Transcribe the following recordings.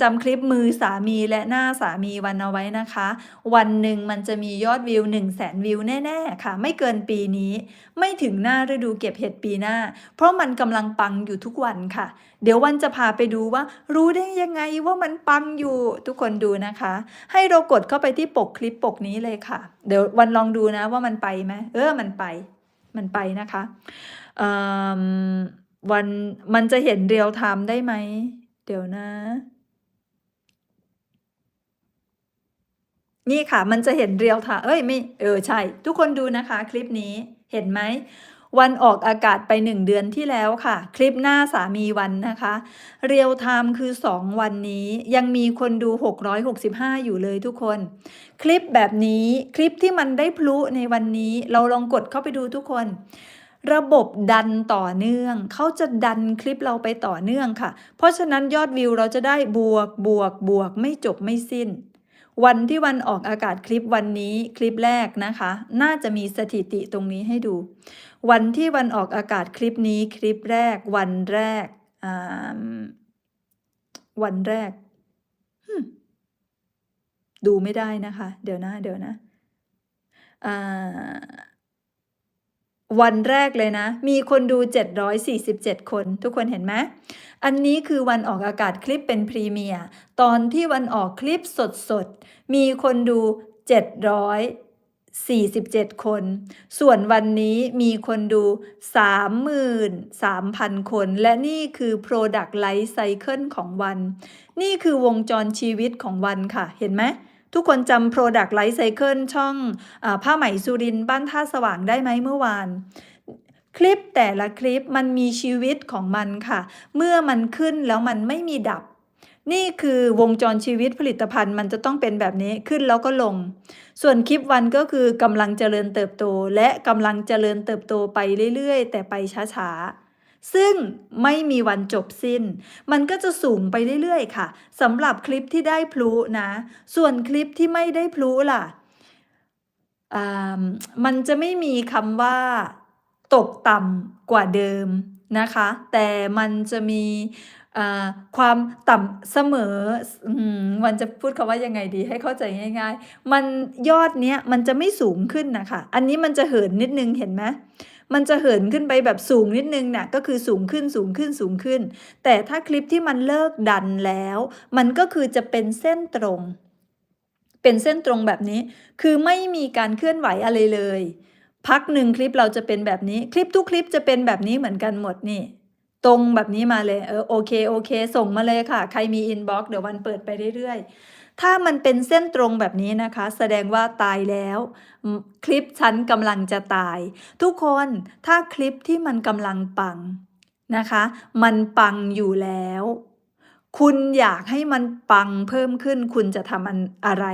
จำคลิปมือสามีและหน้าสามีวันเอาไว้นะคะ วันหนึ่งมันจะมียอดวิว 1 0 0 0 0แสนวิวแน่ ๆ ค่ะ ไม่เกินปีนี้ ไม่ถึงหน้าฤดูเก็บเห็ดปีหน้า เพราะมันกำลังปังอยู่ทุกวันค่ะ เดี๋ยววันจะพาไปดูว่า รู้ได้ยังไงว่ามันปังอยู่ทุกคนดูนะคะ ให้เรากดเข้าไปที่ปกคลิปปกนี้เลยค่ะ เดี๋ยววันลองดูนะว่ามันไปไหมเออมันไป มันไปนะคะอืมวันมันจะเห็นเรียลไทม์ได้ไหมเดี๋ยวนะ นี่ค่ะ มันจะเห็นเรียลไทม์เอ้ยไม่เออใช่ ทุกคนดูนะคะ คลิปนี้เห็นไหมวันออกอากาศไป1เดือนที่แล้วค่ะ คลิปหน้าสามีวันนะคะ เรียลไทม์คือ 2 วันนี้ยังมีคนดู 665 อยู่เลยทุกคน คลิปแบบนี้คลิปที่มันได้พลุในวันนี้เราลองกดเข้าไปดูทุกคน ระบบดันต่อเนื่อง เขาจะดันคลิปเราไปต่อเนื่องค่ะ เพราะฉะนั้นยอดวิวเราจะได้บวกบวกบวกไม่จบไม่สิ้น วันที่วันออกอากาศคลิปวันนี้คลิปแรกนะคะ น่าจะมีสถิติตรงนี้ให้ดู วันที่วันออกอากาศคลิปนี้คลิปแรก วันแรกอ่าวันแรก ดูไม่ได้นะคะ เดี๋ยวนะ เดี๋ยวนะอ่า วันแรกเลยนะ มีคนดู 747 คน ทุกคนเห็นไหม อันนี้คือวันออกอากาศคลิปเป็นพรีเมียร์ ตอนที่วันออกคลิปสดๆ มีคนดู 747 คน ส่วนวันนี้มีคนดู 33,000 คน และนี่คือ Product Life Cycle ของวัน นี่คือวงจรชีวิตของวันค่ะ เห็นไหม ทุกคนจำ Product Life Cycle ช่องอผ้าไหมสุรินบ้านท่าสว่างได้ไหมเมื่อวาน คลิปแต่ละคลิปมันมีชีวิตของมันค่ะ เมื่อมันขึ้นแล้วมันไม่มีดับ นี่คือวงจรชีวิตผลิตภัณฑ์มันจะต้องเป็นแบบนี้ขึ้นแล้วก็ลง ส่วนคลิปวันก็คือกำลังเจริญเติบโต และกำลังเจริญเติบโตไปเรื่อยๆ แต่ไปช้าๆ ซึ่งไม่มีวันจบสิ้น มันก็จะสูงไปเรื่อยๆ ค่ะสำหรับคลิปที่ได้พลุนะ ส่วนคลิปที่ไม่ได้พลุล่ะ มันจะไม่มีคำว่า ตกต่ำกว่าเดิมนะคะ แต่มันจะมีความต่ำเสมอมวันจะพูดคำว่ายังไงดีให้เข้าใจง่าย ๆ มันยอดเนี้ยมันจะไม่สูงขึ้นนะคะ อันนี้มันจะเหินนิดนึงเห็นไหม มันจะเหินขึ้นไปแบบสูงนิดนึงน่ะก็คือสูงขึ้นสูงขึ้นสูงขึ้น แต่ถ้าคลิปที่มันเลิกดันแล้ว มันก็คือจะเป็นเส้นตรง เป็นเส้นตรงแบบนี้ คือไม่มีการเคลื่อนไหวอะไรเลย พักหนึ่งคลิปเราจะเป็นแบบนี้ คลิปทุกคลิปจะเป็นแบบนี้เหมือนกันหมดนี่ ตรงแบบนี้มาเลยเออโอเคโอเค ส่งมาเลยค่ะ ใครมีอินบ็อกซ์เดี๋ยววันเปิดไปเรื่อยๆ ถ้ามันเป็นเส้นตรงแบบนี้นะคะ แสดงว่าตายแล้ว คลิปฉันกำลังจะตาย ทุกคนถ้าคลิปที่มันกำลังปังนะคะ มันปังอยู่แล้ว คุณอยากให้มันปังเพิ่มขึ้น คุณจะทำอันอะไร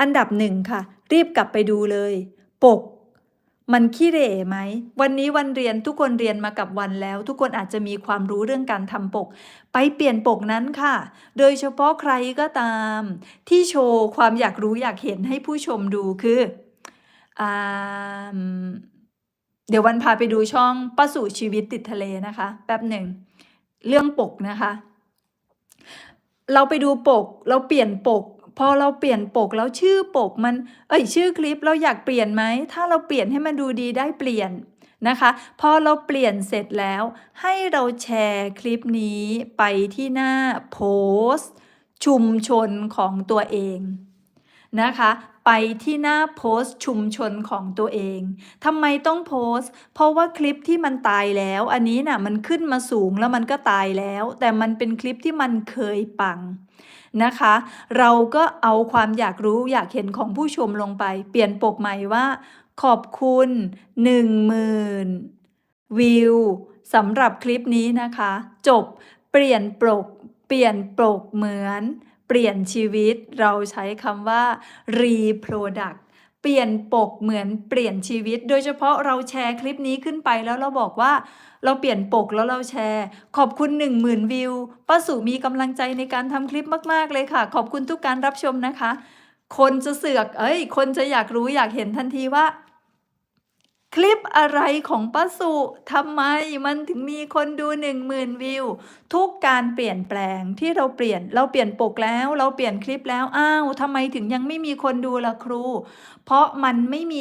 อันดับหนึ่งค่ะ รีบกลับไปดูเลย ปก มันขี้เหร่ไหม วันนี้วันเรียนทุกคนเรียนมากับวันแล้ว ทุกคนอาจจะมีความรู้เรื่องการทำปก ไปเปลี่ยนปกนั้นค่ะ โดยเฉพาะใครก็ตาม ที่โชว์ความอยากรู้อยากเห็นให้ผู้ชมดูคืออเดี๋ยววันพาไปดูช่องป้าสู่ชีวิตติดทะเลนะคะ แป๊บหนึ่ง เรื่องปกนะคะ เราไปดูปก เราเปลี่ยนปก พอเราเปลี่ยนปกแล้วชื่อปกมัน เอ้ยชื่อคลิปเราอยากเปลี่ยนไหม ถ้าเราเปลี่ยนให้มันดูดีได้เปลี่ยนนะคะ พอเราเปลี่ยนเสร็จแล้ว ให้เราแชร์คลิปนี้ไปที่หน้าโพสต์ชุมชนของตัวเองนะคะ ไปที่หน้าโพสต์ชุมชนของตัวเองทำไมต้องโพสต์เพราะว่าคลิปที่มันตายแล้ว อันนี้น่ะมันขึ้นมาสูงแล้วมันก็ตายแล้ว แต่มันเป็นคลิปที่มันเคยปัง นะคะ เราก็เอาความอยากรู้อยากเห็นของผู้ชมลงไป เปลี่ยนปกใหม่ว่า ขอบคุณ 10,000 วิวสำหรับคลิปนี้นะคะ จบเปลี่ยนปกเปลี่ยนปกเหมือน เปลี่ยนชีวิต เราใช้คำว่า reproduct เปลี่ยนปกเหมือนเปลี่ยนชีวิต โดยเฉพาะเราแชร์คลิปนี้ขึ้นไปแล้วเราบอกว่าเราเปลี่ยนปกแล้วเราแชร์ ขอบคุณ 10,000 วิวป้าสุมีกำลังใจในการทำคลิปมาก ๆ เลยค่ะ ขอบคุณทุกการรับชมนะคะ คนจะเสือก เอ้ย คนจะอยากรู้อยากเห็นทันทีว่า คลิปอะไรของป้าสุทำไมมันถึงมีคนดูหนึ่งหมื่นวิว ทุกการเปลี่ยนแปลงที่เราเปลี่ยนเราเปลี่ยนปกแล้ว เราเปลี่ยนคลิปแล้ว อ้าวทำไมถึงยังไม่มีคนดูล่ะครู เพราะมันไม่มี